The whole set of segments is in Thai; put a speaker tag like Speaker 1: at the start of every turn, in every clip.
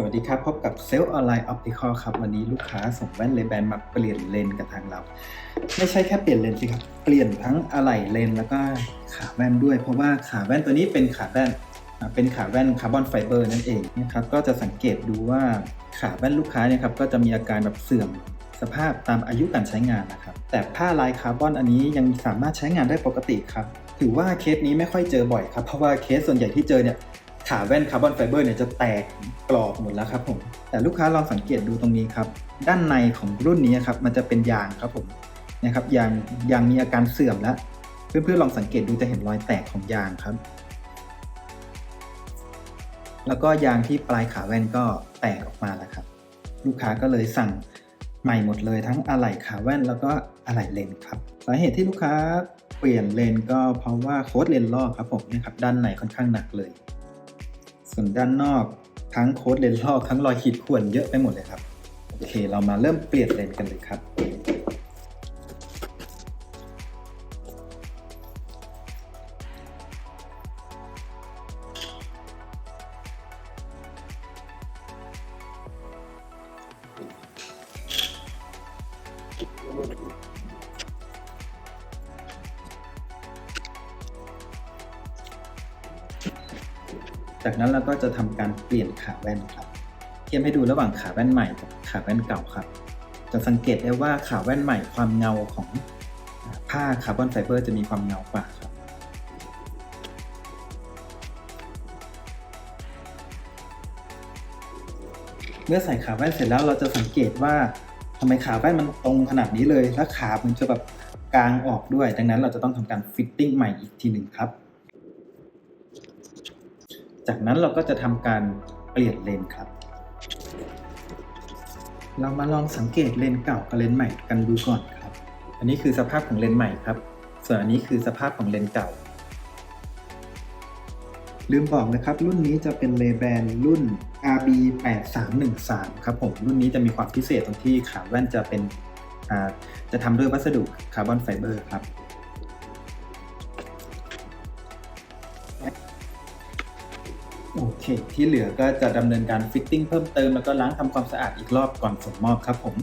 Speaker 1: สวัสดีครับ พบกับเซลล์ออนไลน์ออปติคอลครับ วันนี้ลูกค้าส่งแว่นเลแบนมาเปลี่ยนเลนส์กับทางเรา ไม่ใช่แค่เปลี่ยนเลนส์สิครับ เปลี่ยนทั้งอะไหล่เลนส์แล้วก็ขาแว่นด้วย เพราะว่าขาแว่นตัวนี้เป็นขาแว่นเป็นขาแว่นคาร์บอนไฟเบอร์นั่นเองนะครับก็จะสังเกตดูว่าขาแว่นลูกค้าเนี่ยครับก็จะมีอาการแบบเสื่อมสภาพตามอายุการใช้งานนะครับแต่ผ้าลายคาร์บอนอันนี้ยังสามารถใช้งานได้ปกติครับถือว่าเคสนี้ไม่ค่อยเจอบ่อยครับเพราะว่าเคสส่วนใหญ่ที่เจอเนี่ย ขาแว่นคาร์บอนไฟเบอร์เนี่ยจะแตกกรอบหมดแล้วครับผมแต่ลูกค้าลองสังเกตดูตรงนี้ครับ ด้านในของรุ่นนี้ครับมันจะเป็นยางครับผมนะครับยางยางมีอาการเสื่อมแล้ว เพื่อนๆลองสังเกตดูจะเห็นรอยแตกของยางครับ แล้วก็ยางที่ปลายขาแว่นก็แตกออกมาแล้วครับ ลูกค้าก็เลยสั่งใหม่หมดเลยทั้งอะไหล่ขาแว่นแล้วก็อะไหล่เลนครับสาเหตุที่ลูกค้าเปลี่ยนเลนก็เพราะว่าโค้ดเลนส์ลอกครับผมนะครับด้านในค่อนข้างหนักเลย ส่วนด้านนอกทั้งโค้ดเลนลอกทั้งรอยขีดข่วนเยอะไปหมดเลยครับ โอเค เรามาเริ่มเปลี่ยนเลนกันเลยครับ จากนั้นเราก็จะทำการเปลี่ยนขาแว่นครับ เทียบให้ดูระหว่างขาแว่นใหม่กับขาแว่นเก่าครับ จะสังเกตได้ว่าขาแว่นใหม่ความเงาของผ้าคาร์บอนไฟเบอร์จะมีความเงากว่าครับเมื่อใส่ขาแว่นเสร็จแล้วเราจะสังเกตว่าทำไมขาแว่นมันตรงขนาดนี้เลย และขามันจะแบบกลางออกด้วย ดังนั้นเราจะต้องทำการฟิตติ้งใหม่อีกทีหนึ่งครับ จากนั้นเราก็จะทำการเปลี่ยนเลนครับ เรามาลองสังเกตเลนเก่ากับเลนใหม่กันดูก่อนครับ อันนี้คือสภาพของเลนใหม่ครับ ส่วนอันนี้คือสภาพของเลนเก่า ลืมบอกนะครับ รุ่นนี้จะเป็นเลแบนรุ่น RB 8313ครับผมรุ่นนี้จะมีความพิเศษตรงที่ขาแว่นจะเป็นจะทำด้วยวัสดุคาร์บอนไฟเบอร์ครับ โอเค ที่เหลือก็จะดำเนินการฟิตติ้งเพิ่มเติมแล้วก็ล้างทำความสะอาดอีกรอบก่อนส่งมอบครับผม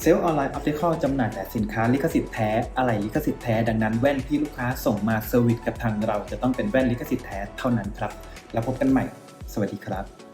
Speaker 1: เซลล์ออนไลน์ออปติคอลจำหน่ายแต่สินค้าลิขสิทธิ์แท้อะไรลิขสิทธิ์แท้ดังนั้นแว่นที่ลูกค้าส่งมาเซอร์วิสกับทางเรา จะต้องเป็นแว่นลิขสิทธิ์แท้เท่านั้นครับ แล้วพบกันใหม่ สวัสดีครับ